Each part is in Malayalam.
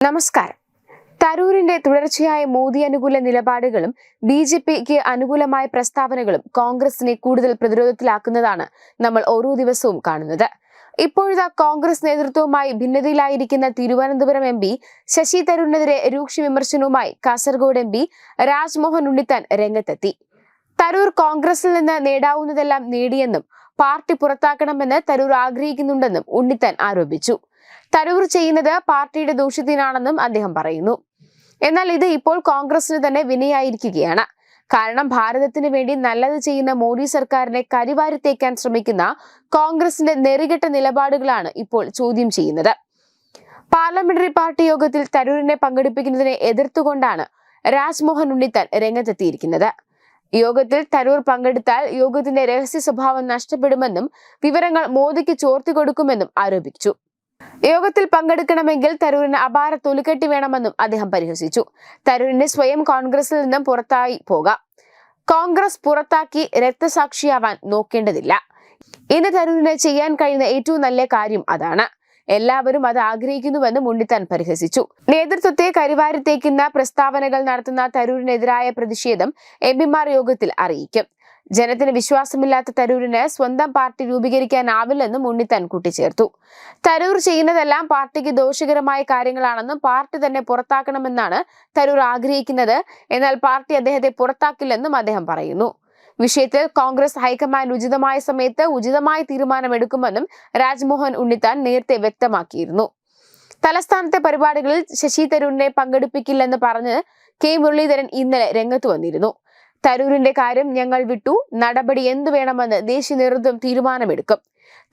നമസ്കാരം. തരൂരിന്റെ തുടർച്ചയായ മോദി അനുകൂല നിലപാടുകളും ബി ജെ പിക്ക് അനുകൂലമായ പ്രസ്താവനകളും കോൺഗ്രസിനെ കൂടുതൽ പ്രതിരോധത്തിലാക്കുന്നതാണ് നമ്മൾ ഓരോ ദിവസവും കാണുന്നത്. ഇപ്പോഴത്തെ കോൺഗ്രസ് നേതൃത്വവുമായി ഭിന്നതയിലായിരിക്കുന്ന തിരുവനന്തപുരം എം പി ശശി തരൂരിനെതിരെ രൂക്ഷ വിമർശനവുമായി കാസർഗോഡ് എം പി രാജ്മോഹൻ ഉണ്ണിത്താൻ രംഗത്തെത്തി. തരൂർ കോൺഗ്രസിൽ നിന്ന് നേടാവുന്നതെല്ലാം നേടിയെന്നും പാർട്ടി പുറത്താക്കണമെന്ന് തരൂർ ആഗ്രഹിക്കുന്നുണ്ടെന്നും ഉണ്ണിത്താൻ ആരോപിച്ചു. തരൂർ ചെയ്യുന്നത് പാർട്ടിയുടെ ദൂഷ്യത്തിനാണെന്നും അദ്ദേഹം പറയുന്നു. എന്നാൽ ഇത് ഇപ്പോൾ കോൺഗ്രസിന് തന്നെ വിനയായിരിക്കുകയാണ്. കാരണം ഭാരതത്തിന് വേണ്ടി നല്ലത് ചെയ്യുന്ന മോദി സർക്കാരിനെ കരിവാരി തേക്കാൻ ശ്രമിക്കുന്ന കോൺഗ്രസിന്റെ നെറികെട്ട നിലപാടുകളാണ് ഇപ്പോൾ ചോദ്യം ചെയ്യുന്നത്. പാർലമെന്ററി പാർട്ടി യോഗത്തിൽ തരൂരിനെ പങ്കെടുപ്പിക്കുന്നതിനെ എതിർത്തുകൊണ്ടാണ് രാജ്മോഹൻ ഉണ്ണിത്താൻ രംഗത്തെത്തിയിരിക്കുന്നത്. യോഗത്തിൽ തരൂർ പങ്കെടുത്താൽ യോഗത്തിന്റെ രഹസ്യ സ്വഭാവം നഷ്ടപ്പെടുമെന്നും വിവരങ്ങൾ മോദിക്ക് ചോർത്തി കൊടുക്കുമെന്നും ആരോപിച്ചു. യോഗത്തിൽ പങ്കെടുക്കണമെങ്കിൽ തരൂരിന് അപാര തൊലിക്കെട്ടി വേണമെന്നും അദ്ദേഹം പരിഹസിച്ചു. തരൂരിന് സ്വയം കോൺഗ്രസിൽ നിന്നും പുറത്തായി പോകാം. കോൺഗ്രസ് പുറത്താക്കി രക്തസാക്ഷിയാവാൻ നോക്കേണ്ടതില്ല. ഇന്ന് തരൂരിന് ചെയ്യാൻ കഴിയുന്ന ഏറ്റവും നല്ല കാര്യം അതാണ്. എല്ലാവരും അത് ആഗ്രഹിക്കുന്നുവെന്ന് ഉണ്ണിത്താൻ പരിഹസിച്ചു. നേതൃത്വത്തെ കരിവാരിത്തേക്കുന്ന പ്രസ്താവനകൾ നടത്തുന്ന തരൂരിനെതിരായ പ്രതിഷേധം എം പിമാർ യോഗത്തിൽ അറിയിക്കും. ജനത്തിന് വിശ്വാസമില്ലാത്ത തരൂരിന് സ്വന്തം പാർട്ടി രൂപീകരിക്കാനാവില്ലെന്നും ഉണ്ണിത്താൻ കൂട്ടിച്ചേർത്തു. തരൂർ ചെയ്യുന്നതെല്ലാം പാർട്ടിക്ക് ദോഷകരമായ കാര്യങ്ങളാണെന്നും പാർട്ടി തന്നെ പുറത്താക്കണമെന്നാണ് തരൂർ ആഗ്രഹിക്കുന്നത്. എന്നാൽ പാർട്ടി അദ്ദേഹത്തെ പുറത്താക്കില്ലെന്നും അദ്ദേഹം പറയുന്നു. വിഷയത്തിൽ കോൺഗ്രസ് ഹൈക്കമാൻഡ് ഉചിതമായ സമയത്ത് ഉചിതമായ തീരുമാനമെടുക്കുമെന്നും രാജ്മോഹൻ ഉണ്ണിത്താൻ നേരത്തെ വ്യക്തമാക്കിയിരുന്നു. തലസ്ഥാനത്തെ പരിപാടികളിൽ ശശി തരൂരിനെ പങ്കെടുപ്പിക്കില്ലെന്ന് പറഞ്ഞ് കെ മുരളീധരൻ ഇന്നലെ രംഗത്ത് വന്നിരുന്നു. തരൂരിന്റെ കാര്യം ഞങ്ങൾ വിട്ടു. നടപടി എന്തു വേണമെന്ന് ദേശീയ നേതൃത്വം തീരുമാനമെടുക്കും.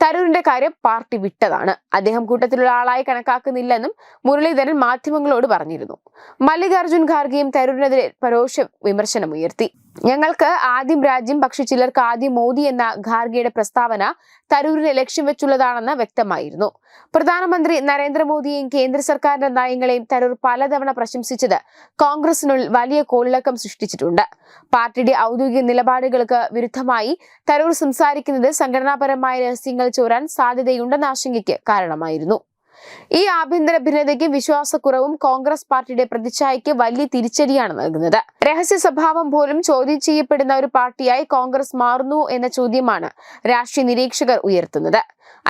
തരൂരിന്റെ കാര്യം പാർട്ടി വിട്ടതാണ്. അദ്ദേഹം കൂട്ടത്തിലുള്ള ആളായി കണക്കാക്കുന്നില്ലെന്നും മുരളീധരൻ മാധ്യമങ്ങളോട് പറഞ്ഞിരുന്നു. മല്ലികാർജുൻ ഖാർഗെയും തരൂരിനെതിരെ പരോക്ഷ വിമർശനമുയർത്തി ഞങ്ങൾക്ക് ആദ്യം രാജ്യം പക്ഷെ ചിലർക്ക് ആദ്യം മോദി എന്ന ഖാർഗെയുടെ പ്രസ്താവന തരൂരിനെ ലക്ഷ്യം വെച്ചുള്ളതാണെന്ന് വ്യക്തമായിരുന്നു. പ്രധാനമന്ത്രി നരേന്ദ്രമോദിയെയും കേന്ദ്ര സർക്കാരിന്റെ നയങ്ങളെയും തരൂർ പലതവണ പ്രശംസിച്ചത് കോൺഗ്രസിനുള്ളിൽ വലിയ കോളിളക്കം സൃഷ്ടിച്ചിട്ടുണ്ട്. പാർട്ടിയുടെ ഔദ്യോഗിക നിലപാടുകൾക്ക് വിരുദ്ധമായി തരൂർ സംസാരിക്കുന്നത് സംഘടനാപരമായ രഹസ്യങ്ങൾ ചോരാൻ സാധ്യതയുണ്ടെന്ന ആശങ്കയ്ക്ക് കാരണമായിരുന്നു. ഈ ആഭ്യന്തര ഭിന്നതയ്ക്ക് വിശ്വാസക്കുറവും കോൺഗ്രസ് പാർട്ടിയുടെ പ്രതിച്ഛായയ്ക്ക് വലിയ തിരിച്ചടിയാണ് നൽകുന്നത്. രഹസ്യ സ്വഭാവം പോലും ചോദ്യം ചെയ്യപ്പെടുന്ന ഒരു പാർട്ടിയായി കോൺഗ്രസ് മാറുന്നു എന്ന ചോദ്യമാണ് രാഷ്ട്രീയ നിരീക്ഷകർ ഉയർത്തുന്നത്.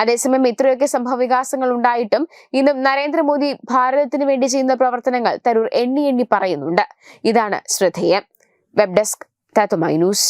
അതേസമയം ഇത്രയൊക്കെ സംഭവവികാസങ്ങൾ ഉണ്ടായിട്ടും ഇന്നും നരേന്ദ്രമോദി ഭാരതത്തിന് വേണ്ടി ചെയ്യുന്ന പ്രവർത്തനങ്ങൾ തരൂർ എണ്ണി എണ്ണി പറയുന്നുണ്ട്. ഇതാണ് ശ്രദ്ധേയം. വെബ് ഡെസ്ക് തത്തുമൈ ന്യൂസ്.